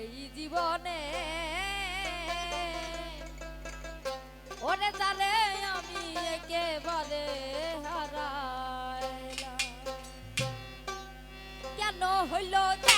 এই জীবনে ওরে তারে আমি একেবারে হারাইলাম। কেন হইল যা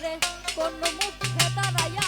রে কোন মুখে দাঁড়াইয়া